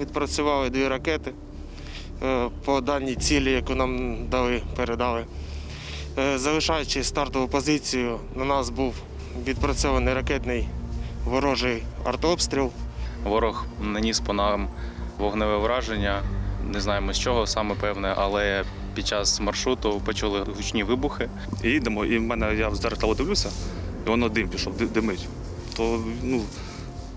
відпрацювали дві ракети е, по даній цілі, яку нам дали, передали. Е, Залишаючи стартову позицію, на нас був відпрацьований ракетний ворожий артобстріл. Ворог наніс по нам вогневе враження. Не знаємо з чого саме певне, але під час маршруту почули гучні вибухи. І їдемо, і в мене я в зеркало дивлюся, і воно дим пішов, димить. То, ну,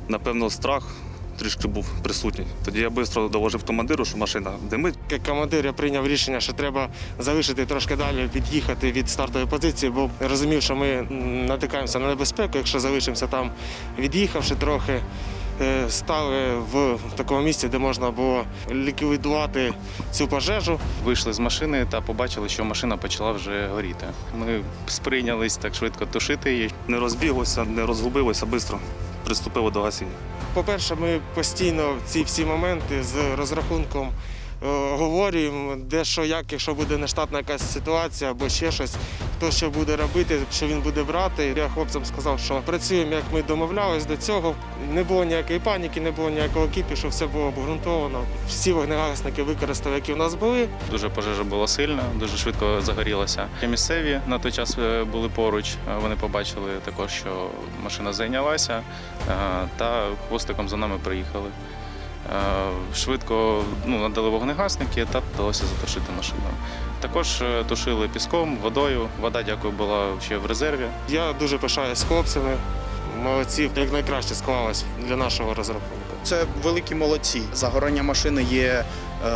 напевно, страх трішки був присутній. Тоді я швидко доложив командиру, що машина димить. Як командир я прийняв рішення, що треба залишити трошки далі, від'їхати від стартової позиції, бо розумів, що ми натикаємося на небезпеку. Якщо залишимося там, від'їхавши трохи, стали в такому місці, де можна було ліквідувати цю пожежу. Вийшли з машини та побачили, що машина почала вже горіти. Ми сприйнялись так швидко тушити її. Не розбіглося, не розгубилося, швидко приступили до гасіння. По-перше, ми постійно ці всі моменти з розрахунком е, де що, як, якщо буде нештатна якась ситуація або ще щось, хто що буде робити, що він буде брати. Я хлопцям сказав, що працюємо, як ми домовлялись до цього. Не було ніякої паніки, не було ніякого кіпішу, все було обґрунтовано. Всі вогнегасники використали, які в нас були. Дуже пожежа була сильна, дуже швидко загорілася. Місцеві на той час е, були поруч. е, Вони побачили також, що машина зайнялася, та хвостиком за нами приїхали. Е, Швидко ну, надали вогнегасники та вдалося затушити машину. Також е, тушили піском, водою. Вода, дякую, була ще в резерві. Я дуже пишаюсь хлопцями. Молодці, як найкраще склалось для нашого розрахунку. Це великі молодці. Загорання машини є е,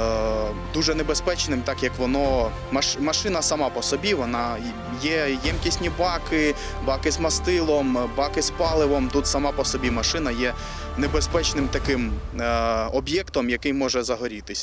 дуже небезпечним, так як воно маш, машина сама по собі, вона є ємкісні баки, баки з мастилом, баки з паливом. Тут сама по собі машина є небезпечним таким е, об'єктом, який може загорітись.